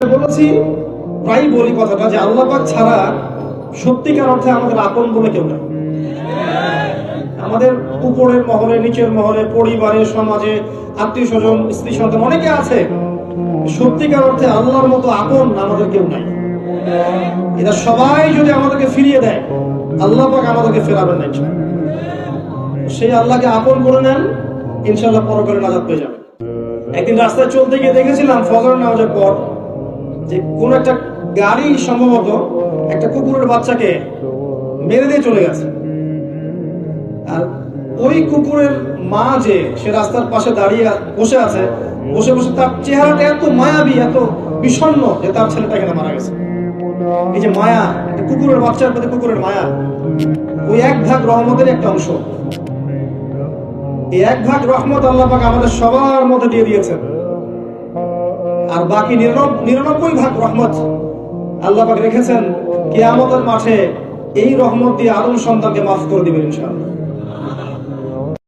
বলেছি প্রায় বলি কথাটা যে আল্লাহ পাক ছাড়া সত্যিকার অর্থে আমাদের আপন বলে কেউ নেই। আমাদের উপরের মহলে, নিচের মহলে, পরিবারে, সমাজে, আত্মীয় স্বজন, স্ত্রী সন্তান অনেকে আছে, সত্যিকার অর্থে আল্লাহর মতো আপন আমাদের কেউ নাই। এটা সবাই যদি আমাদেরকে ফিরিয়ে দেয়, আল্লাহ পাক আমাদেরকে ফেরাবেন না সেই আল্লাহকে আপন করে নেন ইনশাল্লাহ পরকালে নাজাত পেয়ে যাবেন। একদিন রাস্তায় চলতে গিয়ে দেখেছিলাম ফজর নামাজের পর যে কোন একটা গাড়ি সম্ভবত একটা কুকুরের বাচ্চাকে মেরে দিয়ে চলে গেছে। আর ওই কুকুরের মা যে, সে রাস্তার পাশে দাঁড়িয়ে বসে আছে, বসে বসে তার চেহারাটা এত মায়াবী, এত বিষণ্ণ যে তার ছেলেটা এখানে মারা গেছে। এই যে মায়া, একটা কুকুরের বাচ্চার প্রতি কুকুরের মায়া, ওই এক ভাগ রহমতের একটা অংশ। এই এক ভাগ রহমত আল্লাহ পাক আমাদের সবার মধ্যে দিয়ে দিয়েছেন। আর বাকি নিরানব- নিরানব্বই ভাগ রহমত আল্লাহ রেখেছেন রেখেছেন। আমাদের মাঠে এই রহমত দিয়ে আলম সন্তানকে মাফ করে দিবেন ইনশাআল্লাহ।